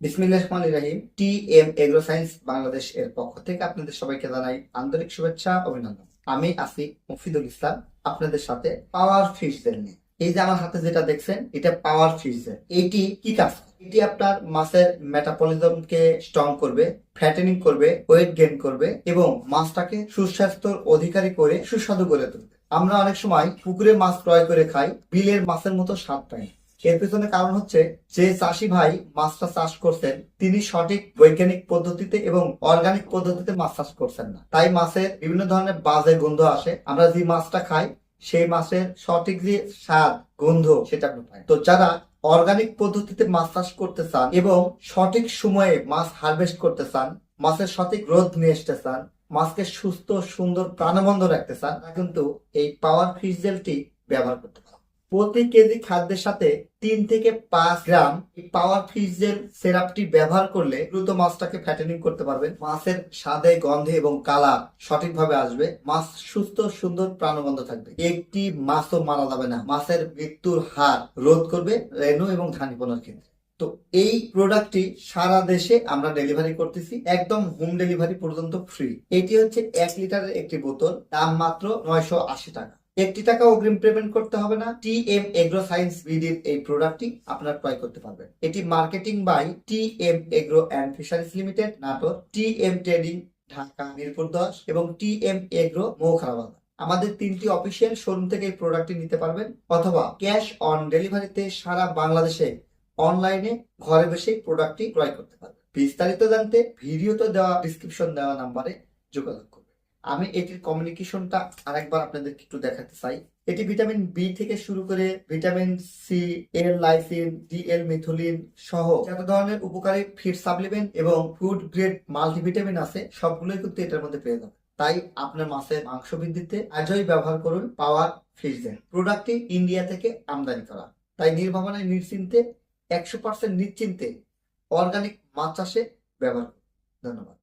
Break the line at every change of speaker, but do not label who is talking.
বিসমিল্লাহ রহমান রাহিম T M agro science Bangladesh এর পক্ষ থেকে আপনাদের সবাইকে জানাই আন্তরিক শুভেচ্ছা, অভিনন্দন। আমি আসি মুফিদুল ইসলাম, আপনাদের সাথে পাওয়ার জেল নিয়ে। এই যে আমার হাতে যেটা দেখছেন, এটা পাওয়ার জেল এইটি কি কাজ এটি আপনার মাছের মেটাবলিজমকে স্ট্রং করবে ফ্যাটেনিং করবে, ওয়েট গেইন করবে এবং মাছটাকে সুস্বাস্থ্যর অধিকারী করে সুস্বাদু করে তুলবে। আমরা অনেক সময় পুকুরে মাছ ক্রয় করে খাই, বিলের মাছের মতো স্বাদ পাই। এর পেছনে কারণ হচ্ছে যে চাষি ভাই মাছটা চাষ করছেন, তিনি সঠিক বৈজ্ঞানিক পদ্ধতিতে এবং অর্গানিক পদ্ধতিতে মাছ চাষ করছেন না। তাই মাছের বিভিন্ন ধরনের বাজে গন্ধ আসে। আমরা যে মাছটা খাই, সেই মাছের সঠিক যে স্বাদ, গন্ধ, সেটা আমরা পাই। তো যারা অর্গানিক পদ্ধতিতে মাছ চাষ করতে চান এবং সঠিক সময়ে মাছ হারভেস্ট করতে চান, মাছের সঠিক গ্রোথ নিয়ে আসতে চান, মাছকে সুস্থ, সুন্দর প্রাণবন্ধ রাখতে চান কিন্তু এই পাওয়ার ফিশ জেলটি ব্যবহার করতে প্রতি কেজি খাদ্যের সাথে তিন থেকে পাঁচ গ্রাম পাওয়ার ফিশ জেল সিরাপটি ব্যবহার করলে দ্রুত মাছটাকে ফ্যাটেনিং করতে পারবেন। মাছের স্বাদে, গন্ধে এবং কালার সঠিকভাবে আসবে। মাছ সুস্থ, সুন্দর প্রাণবন্ধ থাকবে। একটি মাছও মারা যাবে না। মাছের মৃত্যুর হার রোধ করবে রেনু এবং ধানিপনার ক্ষেত্রে। তো এই প্রোডাক্টটি সারা দেশে আমরা ডেলিভারি করতেছি। একদম হোম ডেলিভারি পর্যন্ত ফ্রি। এটি হচ্ছে এক লিটারের একটি বোতল। দাম মাত্র নয়শো আশি টাকা। একটি টাকা অগ্রিম পেমেন্ট করতে হবে না। টি এম এগ্রো সায়েন্স বিডির এই প্রোডাক্টটি আপনারা ক্রয় করতে পারবেন। এটি marketing by T M agro and fisheries limited Natore T M trading Dhaka, Mirpur দশ এবং টি এম এগ্রো মৌখারাবাদ। আমাদের তিনটি অফিসিয়াল শোরুম থেকে এই প্রোডাক্টটি নিতে পারবেন অথবা ক্যাশ অন ডেলিভারিতে সারা বাংলাদেশে অনলাইনে ঘরে বসে প্রোডাক্টটি ক্রয় করতে পারবেন। বিস্তারিত জানতে ভিডিওতে দেওয়া ডিসক্রিপশন দেওয়া নাম্বারে যোগাযোগ করবেন আমি এটির কমিউনিকেশনটা আরেকবার আপনাদেরকে একটু দেখাতে চাই। এটি ভিটামিন বি থেকে শুরু করে vitamin C L lysine D L methionine সহ যত ধরনের উপকারী ফিড সাপ্লিমেন্ট এবং ফুড গ্রেড মাল্টিভিটামিন আছে, সবগুলোই কিন্তু এটার মধ্যে পেয়ে যাবেন। তাই আপনার মাছের মাংস বৃদ্ধিতে আজই ব্যবহার করুন পাওয়ার ফিশ জেল প্রোডাক্টটি ইন্ডিয়া থেকে আমদানি করা। তাই নির্ভাবনায় নিশ্চিন্তে, একশো পার্সেন্ট নিশ্চিন্তে অর্গানিক মাছ চাষে ব্যবহার ধন্যবাদ।